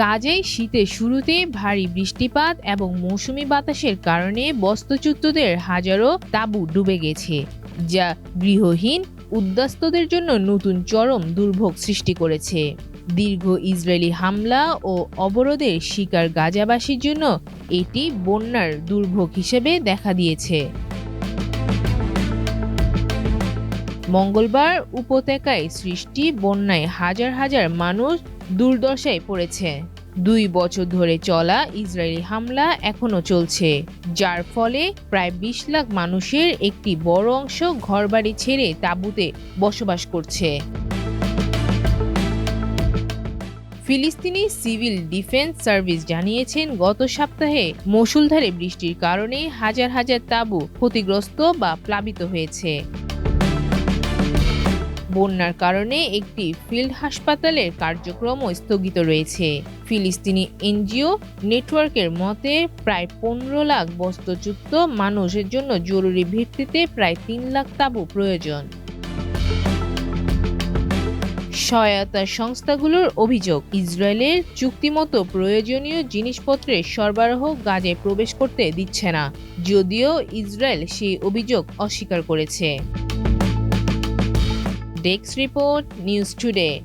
গাজায় শীতের শুরুতে ভারী বৃষ্টিপাত এবং মৌসুমি বাতাসের কারণে বস্ত্রচ্যুতদের হাজারো তাঁবু ডুবে গেছে, যা গৃহহীন উদ্বাস্তুদের জন্য নতুন চরম দুর্ভোগ সৃষ্টি করেছে। দীর্ঘ ইসরায়েলি হামলা ও অবরোধের শিকার গাজাবাসীর জন্য এটি বন্যার দুর্ভোগ হিসেবে দেখা দিয়েছে। মঙ্গলবার উপত্যকায় সৃষ্টি বন্যায় হাজার হাজার মানুষ দুর্দশায় পড়েছে। দুই বছর ধরে চলা ইসরায়েলি হামলা এখনও চলছে, যার ফলে প্রায় বিশ লাখ মানুষের একটি বড় অংশ ঘরবাড়ি ছেড়ে তাঁবুতে বসবাস করছে। ফিলিস্তিনি সিভিল ডিফেন্স সার্ভিস জানিয়েছেন, গত সপ্তাহে মসুলধারে বৃষ্টির কারণে হাজার হাজার তাঁবু ক্ষতিগ্রস্ত বা প্লাবিত হয়েছে। বন্যার কারণে একটি ফিল্ড হাসপাতালের কার্যক্রমও স্থগিত রয়েছে। ফিলিস্তিনি এনজিও নেটওয়ার্কের মতে, প্রায় পনেরো লাখ বস্ত্রযুক্ত মানুষের জন্য জরুরি ভিত্তিতে প্রায় তিন লাখ তাঁবু প্রয়োজন। সহায়তা সংস্থাগুলোর অভিযোগ, ইসরায়েলের চুক্তিমতো প্রয়োজনীয় জিনিসপত্রের সরবরাহ গাজায় প্রবেশ করতে দিচ্ছে না, যদিও ইসরায়েল সেই অভিযোগ অস্বীকার করেছে। Dex Report News Today.